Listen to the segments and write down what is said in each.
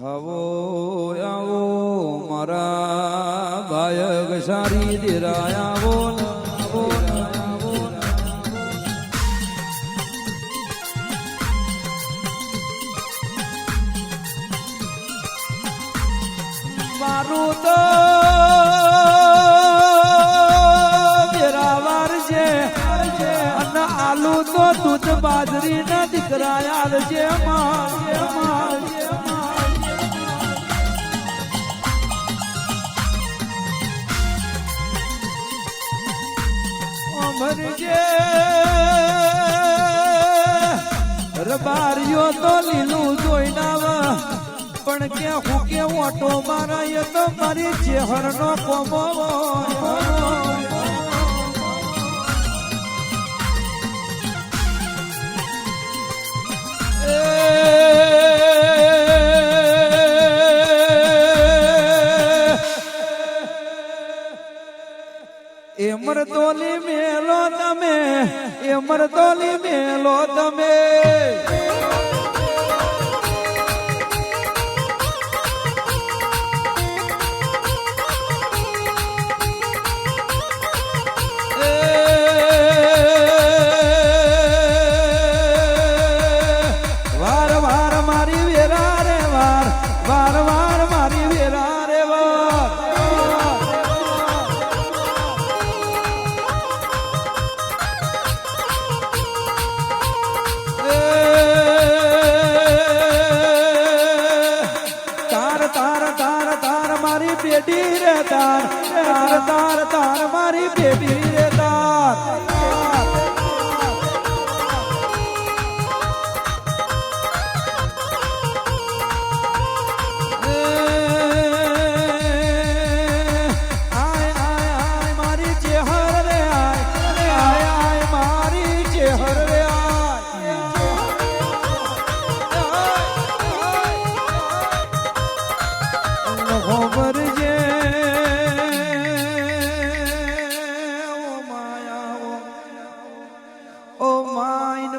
હવો આવો, મારા ગાયક સારી દેરાય આવો આવો આવો મારું આલુ તો દૂધ બાજરી ના દીકરા યાર છે માર. અમરજે રબારીઓ તો લીલું જોઈ નાવા પણ કે હું કે ઓટો મારા એ તો મારી ચેહર નો કોમો એ મરદોલી મેલો તમે એ મરદોલી મેલો તમે. વાર વાર મારી વેરા રે વાર વાર પેટી રે તાર તાર તાર તાર મારી પેટી રે તાર.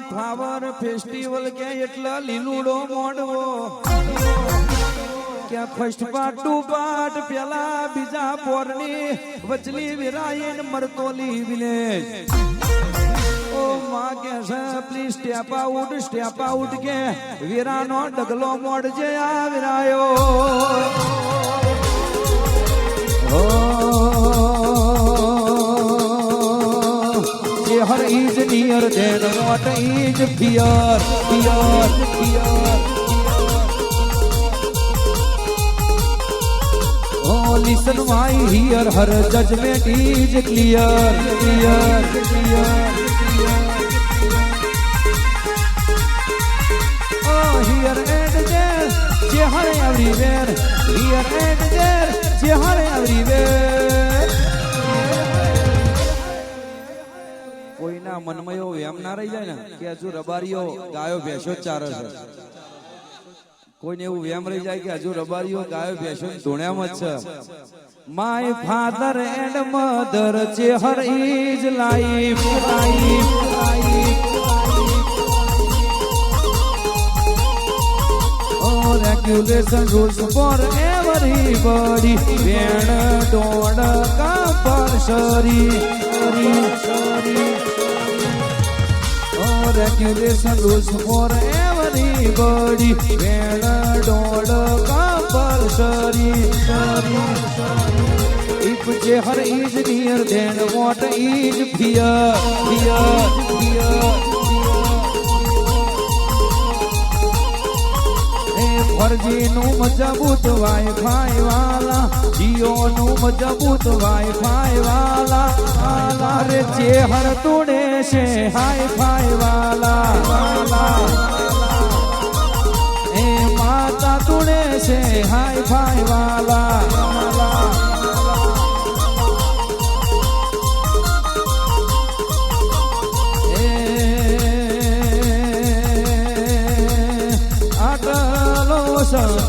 ફ્લાવર ફેસ્ટિવલ કે એટલા લીલુડો મોડવો કે ફર્સ્ટ પાર્ટ ટુ પાર્ટ પેલા બીજા પોરની વચલી વિરાયન મરતોલી વિલેજ ઓ માં કે છે please step out step out કે વીરાનો ડગલો મોડ જે આ વિરાયો ઓ Near than what is fear, fear, fear. Oh, listen, my ear, her judgment is clear, clear, clear. Oh, here and there, cheer everywhere. Here and there, cheer everywhere. કોઈના મનમાં એવો વેમ ના રહી જાય ને કે હજુ રબારીઓ ગાયો ભેંસો ચારે છે. કોઈને એવું વેમ રહી જાય કે હજુ રબારીઓ ગાયો ભેંસો ધોણ્યામાં છે. My father and mother Chehar is life life life Oh, regulation rules for everybody. When don't Oh, rules for everybody. When don't compulsory. If Jehar is near, then what is fear? Fear, fear. ફરજીનું મજબૂત wifi વાલા, જીઓનું મજબૂત wifi વાલા. વાલા રે ચેહર તોડે છે hi fi વાલા. વાલા એ માતા તોડે છે હાઈ ફાઈ વાલા.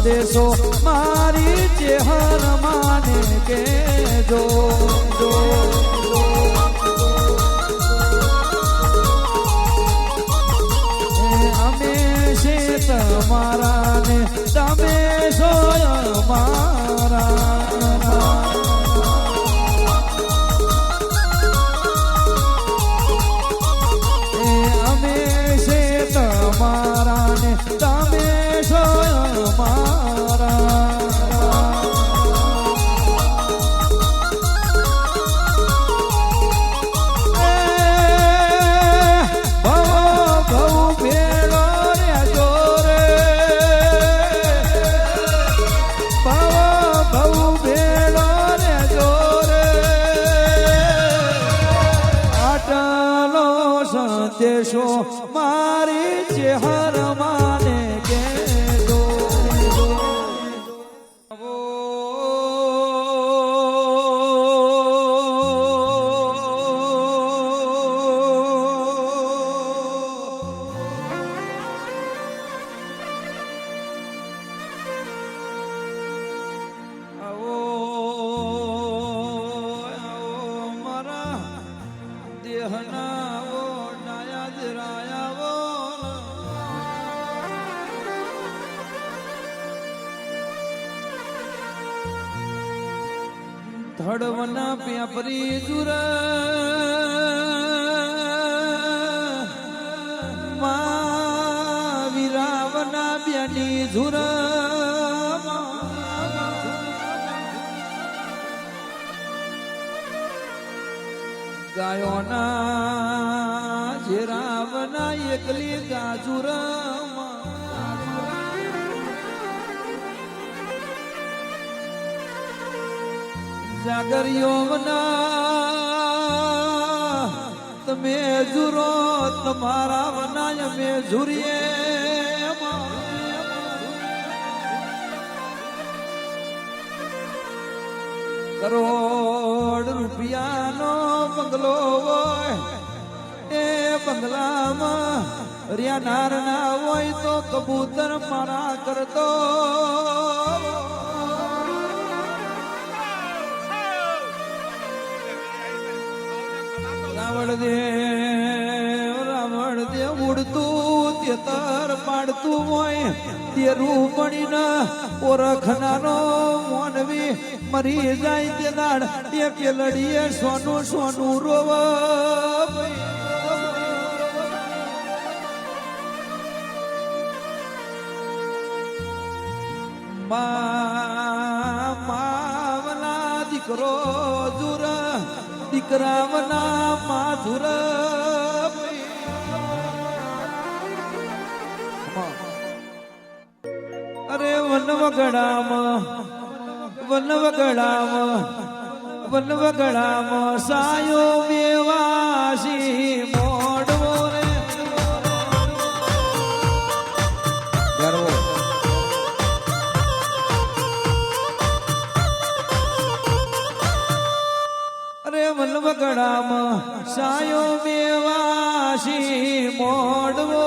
સંદેશો મારી ચેહર માને કે જો. દેહના આવો ડાયા જરાયાવો ધડવના પ્યાપરી જુર વિરાવના બ્યાની ઝુર ગાયોના ઝેરાવના એકલી ગાજુરમાં. જાગરિયોના તમે જુરો તમારા વનાય મેં ઝુરીએ કરોડ રૂપિયાનો બંગલો હોય, એ બંગલામાં રિયા નાર ના હોય તો કબૂતર મારા કરતો. રાવણ દેવ રાવણ દેવ ઉડતું તેતર પાડતું હોય તે રૂપણીના ઓળખનારો મોનવી મરી જાય તે દાડ એ પેલડીએ સોનું સોનું રોવ. માવના દીકરો જુર, દીકરાવના માધુર. અરે વનવગડામાં વનવગડામાં વનવગડામાં સાયો મેવાસી મોડવો રે. ગરવો અરે વનવગડામાં સાયો મેવાસી મોડવો